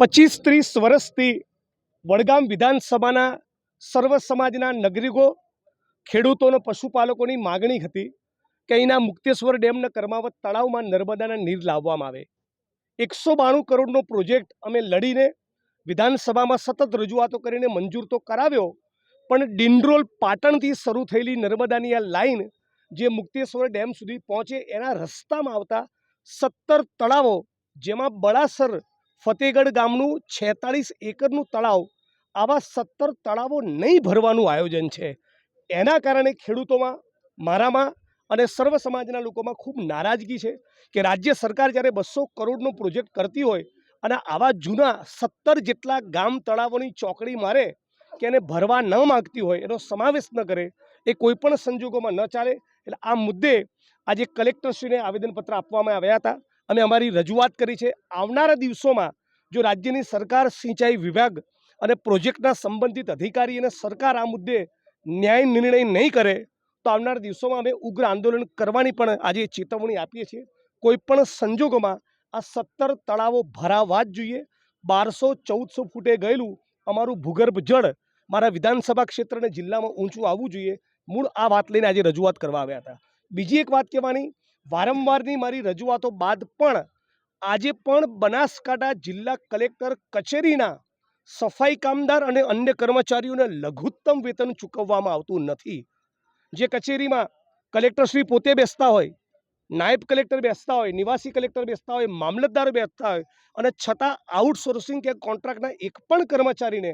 પચીસ ત્રીસ વર્ષથી વડગામ વિધાનસભાના સર્વ સમાજના નાગરિકો, ખેડૂતોનો પશુપાલકોની માગણી હતી કે અહીંના મુક્તેશ્વર ડેમના કર્માવત તળાવમાં નર્મદાના નીર લાવવામાં આવે. એકસો બાણું કરોડનો પ્રોજેક્ટ અમે લડીને વિધાનસભામાં સતત રજૂઆતો કરીને મંજૂર તો કરાવ્યો, પણ ડિંડરોલ પાટણથી શરૂ થયેલી નર્મદાની આ લાઈન જે મુક્તેશ્વર ડેમ સુધી પહોંચે એના રસ્તામાં આવતા સત્તર તળાવો જેમાં બળાસર ફતેગઢ ગામનું છેતાળીસ એકરનું તળાવ, આવા સત્તર તળાવો નહીં ભરવાનું આયોજન છે. એના કારણે ખેડૂતોમાં, મારામાં અને સર્વ સમાજના લોકોમાં ખૂબ નારાજગી છે કે રાજ્ય સરકાર જ્યારે બસો કરોડનો પ્રોજેક્ટ કરતી હોય અને આવા જૂના સત્તર જેટલા ગામ તળાવોની ચોકડી મારે કે એને ભરવા ન માગતી હોય, એનો સમાવેશ ન કરે, એ કોઈપણ સંજોગોમાં ન ચાલે, એટલે આ મુદ્દે આજે કલેક્ટરશ્રીને આવેદનપત્ર આપવામાં આવ્યા હતા. અમે અમારી રજૂઆત કરી છે, આવનારા દિવસોમાં જો રાજ્યની સરકાર સિંચાઈ વિભાગ અને પ્રોજેક્ટના સંબંધિત અધિકારી અને સરકાર આ મુદ્દે ન્યાય નિર્ણય નહીં કરે, તો આવનારા દિવસોમાં અમે ઉગ્ર આંદોલન કરવાની પણ આજે ચેતવણી આપીએ છીએ. કોઈ પણ સંજોગોમાં આ સત્તર તળાવો ભરાવા જ જોઈએ. બારસો ચૌદસો ફૂટે ગયેલું અમારું ભૂગર્ભ જળ મારા વિધાનસભા ક્ષેત્ર અને જિલ્લામાં ઊંચું આવવું જોઈએ. મૂળ આ વાત લઈને આજે રજૂઆત કરવા આવ્યા હતા. બીજી એક વાત કહેવાની વારંવારની મારી રજૂઆતો બાદ પણ આજે પણ બનાસકાંઠા જિલ્લા કલેક્ટર કચેરીના સફાઈ કામદાર અને અન્ય કર્મચારીઓને લઘુત્તમ વેતન ચૂકવવામાં આવતું નથી. જે કચેરીમાં કલેક્ટરશ્રી પોતે બેસતા હોય, નાયબ કલેક્ટર બેસતા હોય, નિવાસી કલેક્ટર બેસતા હોય, મામલતદાર બેસતા હોય અને છતાં આઉટસોર્સિંગ કે કોન્ટ્રાક્ટના એક પણ કર્મચારીને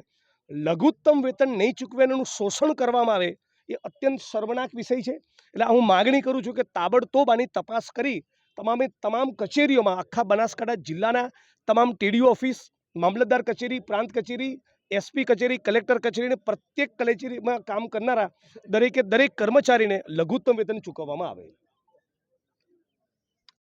લઘુત્તમ વેતન નહીં ચૂકવેનું શોષણ કરવામાં આવે એ અત્યંત શર્મનાક વિષય છે. એટલે હું માગણી કરું છું કે તાબડતોબ આની તપાસ કરી તમામે તમામ કચેરીઓમાં, આખા બનાસકાંઠા જિલ્લાના તમામ ટીડીઓ ઓફિસ, મામલતદાર કચેરી, પ્રાંત કચેરી, એસપી કચેરી, કલેક્ટર કચેરીને પ્રત્યેક કચેરીમાં કામ કરનારા દરેકે દરેક કર્મચારીને લઘુત્તમ વેતન ચૂકવવામાં આવે.